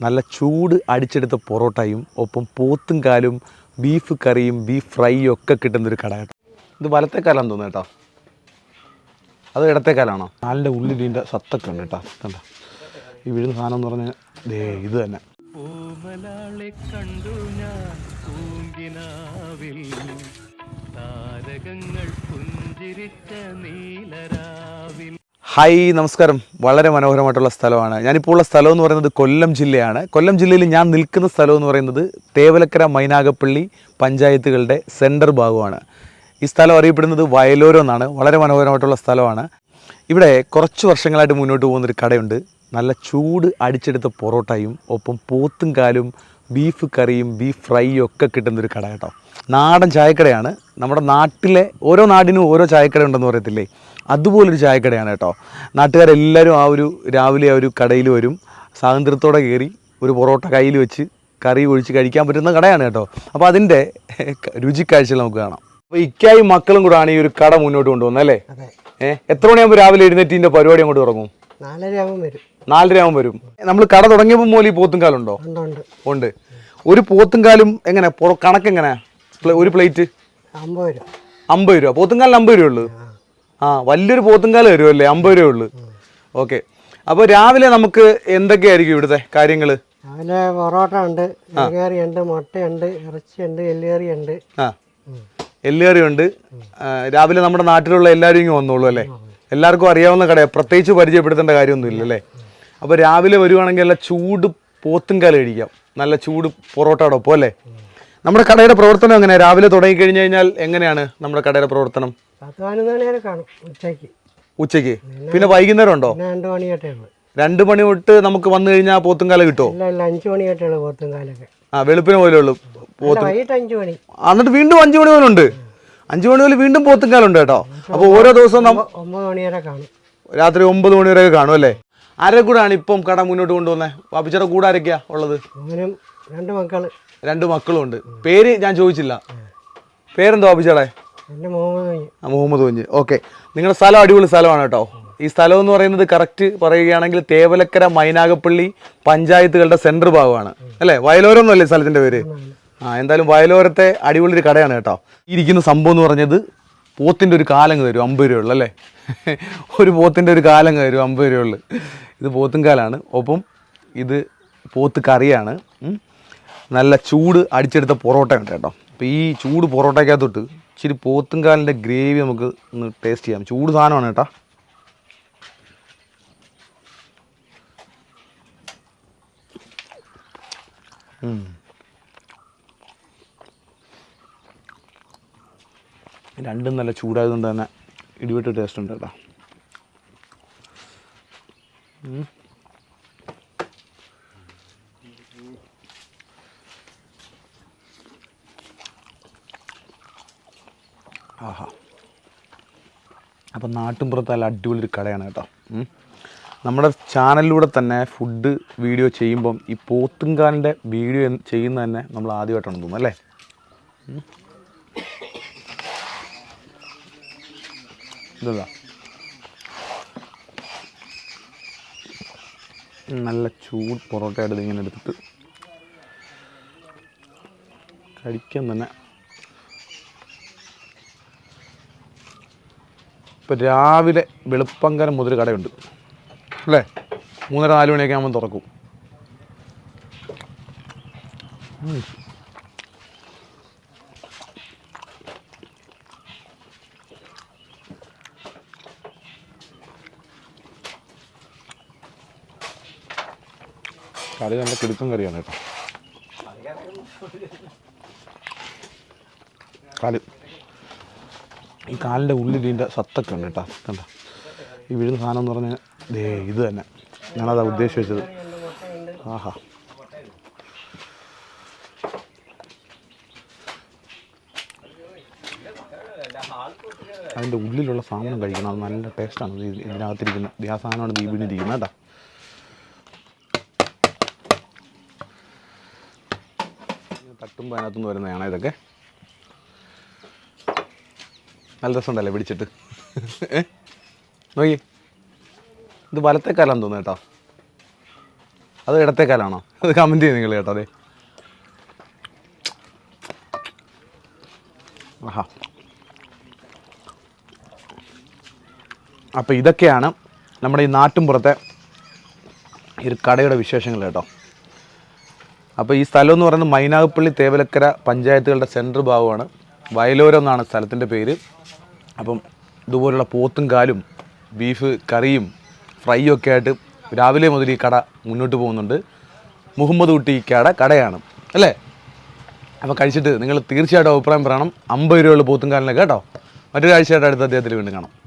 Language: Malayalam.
നല്ല ചൂട് അടിച്ചെടുത്ത പൊറോട്ടയും ഒപ്പം പോത്തും കാലും ബീഫ് കറിയും ബീഫ് ഫ്രൈയും ഒക്കെ കിട്ടുന്നൊരു കട ഇത് വലത്തേക്കാലാന്ന് തോന്നുന്നു കേട്ടോ. അത് ഇടത്തേക്കാലാണോ കാലിന്റെ ഉള്ളിൽ ഇതിന്റെ സത്തൊക്കെ ഉണ്ട് കേട്ടോ. കണ്ട? ഈ വീഴുന്ന സാധനം എന്ന് പറഞ്ഞാൽ ദേ ഇത് തന്നെ. നീലരാവിൽ. ഹായ് നമസ്കാരം. വളരെ മനോഹരമായിട്ടുള്ള സ്ഥലമാണ്. ഞാനിപ്പോൾ ഉള്ള സ്ഥലം എന്ന് പറയുന്നത് കൊല്ലം ജില്ലയാണ്. കൊല്ലം ജില്ലയിൽ ഞാൻ നിൽക്കുന്ന സ്ഥലം എന്ന് പറയുന്നത് തേവലക്കര മൈനാഗപ്പള്ളി പഞ്ചായത്തുകളുടെ സെന്റർ ഭാഗമാണ്. ഈ സ്ഥലം അറിയപ്പെടുന്നത് വയലോരം എന്നാണ്. വളരെ മനോഹരമായിട്ടുള്ള സ്ഥലമാണ്. ഇവിടെ കുറച്ച് വർഷങ്ങളായിട്ട് മുന്നോട്ട് പോകുന്നൊരു കടയുണ്ട്. നല്ല ചൂട് അടിച്ചെടുത്ത പൊറോട്ടയും ഒപ്പം പോത്തും കാലും ബീഫ് കറിയും ബീഫ് ഫ്രൈയും ഒക്കെ കിട്ടുന്നൊരു കട കേട്ടോ. നാടൻ ചായക്കടയാണ്. നമ്മുടെ നാട്ടിലെ ഓരോ നാടിനും ഓരോ ചായക്കട ഉണ്ടെന്ന് പറയത്തില്ലേ? അതുപോലൊരു ചായക്കടയാണ് കേട്ടോ. നാട്ടുകാരെല്ലാവരും ആ ഒരു രാവിലെ ആ ഒരു കടയിൽ വരും. സ്വാതന്ത്ര്യത്തോടെ കയറി ഒരു പൊറോട്ട കയ്യിൽ വെച്ച് കറി ഒഴിച്ച് കഴിക്കാൻ പറ്റുന്ന കടയാണ് കേട്ടോ. അപ്പോൾ അതിന്റെ രുചിക്കാഴ്ചകൾ നമുക്ക് കാണാം. അപ്പോൾ ഇക്കായും മക്കളും കൂടാണ് ഈ ഒരു കട മുന്നോട്ട് കൊണ്ടുപോകുന്നത് അല്ലേ? ഏഹ് എത്ര മണിയാകുമ്പോൾ രാവിലെ എഴുന്നേറ്റ് ഇതിന്റെ പരിപാടി അങ്ങോട്ട് തുടങ്ങും? നാലര ആകുമ്പോൾ വരും. നാലര ആകുമ്പോൾ വരും. നമ്മൾ കട തുടങ്ങിയപ്പോൾ മുതൽ ഈ പോത്തും കാലുണ്ടോ? ഉണ്ട് ഒരു പോത്തും കാലും എങ്ങനെ? പുറ കണക്ക് എങ്ങനെ ഒരു പ്ലേറ്റ്? അമ്പത് രൂപ. അമ്പത് രൂപ. പോത്തുംകാലിന് അമ്പത് രൂപ ഉള്ളൂ. ആ വലിയൊരു പോത്തുംകാല വരുമല്ലേ അമ്പത് രൂപ ഉള്ളു. ഓക്കെ. അപ്പോൾ രാവിലെ നമുക്ക് എന്തൊക്കെയായിരിക്കും ഇവിടുത്തെ കാര്യങ്ങൾ രാവിലെ പൊറോട്ട ഉണ്ട് ഉണ്ട് മുട്ടയുണ്ട് ഇറച്ചിയുണ്ട് എല്ലുകറി ഉണ്ട്. ആ. എല്ലുകറി ഉണ്ട്. രാവിലെ നമ്മുടെ നാട്ടിലുള്ള എല്ലാവരും ഇങ്ങനെ വന്നോളൂ അല്ലേ? എല്ലാവർക്കും അറിയാവുന്ന കടയാണ് പ്രത്യേകിച്ച് പരിചയപ്പെടുത്തേണ്ട കാര്യമൊന്നുമില്ല അല്ലേ അപ്പോൾ രാവിലെ വരുവാണെങ്കിൽ നല്ല ചൂട് പോത്തുംകാല കഴിക്കാം. നല്ല ചൂട് പൊറോട്ടയുടെ ഒപ്പം അല്ലേ? നമ്മുടെ കടയുടെ പ്രവർത്തനം എങ്ങനെയാണ് രാവിലെ തുടങ്ങി കഴിഞ്ഞു കഴിഞ്ഞാൽ എങ്ങനെയാണ് നമ്മുടെ കടയുടെ പ്രവർത്തനം? പത്ത് പതിനൊന്ന് മണി വരെ കാണും ഉച്ചയ്ക്ക്. ഉച്ചയ്ക്ക്? പിന്നെ വൈകുന്നേരം ഉണ്ടോ രണ്ട് മണിയായിട്ടേ ഉള്ളു രണ്ട് മണി തൊട്ട് നമുക്ക് വന്നു കഴിഞ്ഞാൽ പോത്തുംകാല കിട്ടുമോ ഇല്ല ഇല്ല അഞ്ച് മണി ഉള്ളു പോത്തും കാലൊക്കെ. ആ വെളുപ്പിന് പോലെ ഉള്ളൂ വൈകിട്ട് അഞ്ച് മണി. എന്നിട്ട് വീണ്ടും അഞ്ചു മണി പോലെ ഉണ്ട്. അഞ്ചു മണി പോലെ വീണ്ടും പോത്തുംകാലുണ്ട് കേട്ടോ. അപ്പോൾ ഓരോ ദിവസവും ഒമ്പത് മണി വരെ കാണും. രാത്രി ഒമ്പത് മണി വരെ കാണും അല്ലേ? ആരെ കൂടാണ് ഇപ്പം കട മുന്നോട്ട് കൊണ്ടുവന്നത് പാപ്പിച്ചയുടെ കൂടെ ആരൊക്കെയാ ഉള്ളത്? രണ്ട് മക്കൾ. രണ്ട് മക്കളും ഉണ്ട് പേര് ഞാൻ ചോദിച്ചില്ല. പേരെന്തോ എന്റെ മുഹമ്മദ് കുഞ്ഞ് ഓക്കെ നിങ്ങളുടെ സ്ഥലം അടിപൊളി സ്ഥലമാണ് കേട്ടോ. ഈ സ്ഥലം എന്ന് പറയുന്നത് കറക്റ്റ് പറയുകയാണെങ്കിൽ തേവലക്കര മൈനാഗപ്പള്ളി പഞ്ചായത്തുകളുടെ സെന്റർ ഭാഗമാണ്. അല്ലേ? വയലോരം എന്നല്ലേ സ്ഥലത്തിന്റെ പേര്? ആ എന്തായാലും വയലോരത്തെ അടിപൊളി ഒരു കടയാണ് കേട്ടോ. ഇരിക്കുന്ന സംഭവം എന്ന് പറഞ്ഞത് പോത്തിന്റെ ഒരു കാലങ്ങ് തരും അമ്പത് രൂപ ഉള്ളു അല്ലേ? ഒരു പോത്തിന്റെ ഒരു കാലങ്ങ് തരും അമ്പത് രൂപ ഉള്ളു ഇത് പോത്തും കാലാണ്. ഒപ്പം ഇത് പോത്ത് കറിയാണ്. നല്ല ചൂട് അടിച്ചെടുത്ത പൊറോട്ട ഉണ്ട് കേട്ടോ. അപ്പോൾ ഈ ചൂട് പൊറോട്ടയ്ക്കകത്തോട്ട് ഇച്ചിരി പോത്തുംകാലിന്റെ ഗ്രേവി നമുക്ക് ഒന്ന് ടേസ്റ്റ് ചെയ്യാം. ചൂട് സാധനമാണ് കേട്ടോ. രണ്ടും നല്ല ചൂടായതുകൊണ്ട് തന്നെ ഇടിവിട്ട് ടേസ്റ്റ് ഉണ്ട് കേട്ടോ. ആഹാ. അപ്പം നാട്ടിൻപുറത്ത് നല്ല അടിപൊളി ഒരു കടയാണ് കേട്ടോ. നമ്മുടെ ചാനലിലൂടെ തന്നെ ഫുഡ് വീഡിയോ ചെയ്യുമ്പം ഈ പോത്തുംകാലിന്റെ വീഡിയോ ചെയ്യുന്ന തന്നെ നമ്മൾ ആദ്യമായിട്ടാണ് തോന്നുന്നത് അല്ലേ? ഇതല്ല ഇതാ നല്ല ചൂട് പൊറോട്ടയായിട്ട് ഇതിങ്ങനെ എടുത്തിട്ട് കഴിക്കാൻ തന്നെ ഇപ്പോൾ രാവിലെ വെളുപ്പങ്കരം മുതൽ കടയുണ്ട്. അല്ലേ? മൂന്നര നാല് മണിയൊക്കെ ആകുമ്പോൾ തുറക്കും. കറി നല്ല കിടുക്കും കറിയാണ് കേട്ടോ. കാൽ. ഈ കാലിന്റെ ഉള്ളിൽ ഇതിന്റെ സത്തൊക്കെ ഉണ്ട് കേട്ടോ. കണ്ട? ഈ വീഴുന്ന സാധനം എന്ന് പറഞ്ഞാൽ ദേ ഇത് തന്നെ. ഞാനതാ ഉദ്ദേശിച്ച് വെച്ചത് ആഹാ. അതിന്റെ ഉള്ളിലുള്ള സാധനം കഴിക്കണം. അത് നല്ല ടേസ്റ്റാണ്. ഇത് ഇതിനകത്തിരിക്കുന്ന ഇത് ആ സാധനമാണ് വീണിരിക്കുന്നത് കേട്ടോ. തട്ടുമ്പോൾ അതിനകത്തുനിന്ന് വരുന്നതാണ് ഇതൊക്കെ. നല്ല രസമുണ്ടല്ലേ പിടിച്ചിട്ട്? നോക്കി. ഇത് വലത്തേക്കാലാന്ന് തോന്നുന്നു കേട്ടോ. അത് ഇടത്തേക്കാലാണോ അത് കമന്റ് ചെയ്ത് നിങ്ങൾ കേട്ടോ അതെ. ആഹാ. അപ്പോൾ ഇതൊക്കെയാണ് നമ്മുടെ ഈ നാട്ടിൻപുറത്തെ ഈ ഒരു കടയുടെ വിശേഷങ്ങൾ കേട്ടോ. അപ്പോൾ ഈ സ്ഥലം എന്ന് പറയുന്നത് മൈനാഗപ്പള്ളി തേവലക്കര പഞ്ചായത്തുകളുടെ സെൻട്രൽ ഭാഗമാണ്. വയലോരം എന്നാണ് സ്ഥലത്തിന്റെ പേര്. അപ്പം ഇതുപോലുള്ള പോത്തും കാലും ബീഫ് കറിയും ഫ്രൈയും ഒക്കെ ആയിട്ട് രാവിലെ മുതൽ ഈ കട മുന്നോട്ട് പോകുന്നുണ്ട്. മുഹമ്മദ് കുട്ടി കട കടയാണ്. അല്ലേ? അപ്പോൾ കഴിച്ചിട്ട് നിങ്ങൾ തീർച്ചയായിട്ടും അഭിപ്രായം പറയണം. അമ്പത് രൂപയുള്ള പോത്തും കാലിനൊക്കെ കേട്ടോ. മറ്റൊരാഴ്ചയായിട്ട് അടുത്ത അദ്ദേഹത്തിൽ വീണ്ടും കാണാം.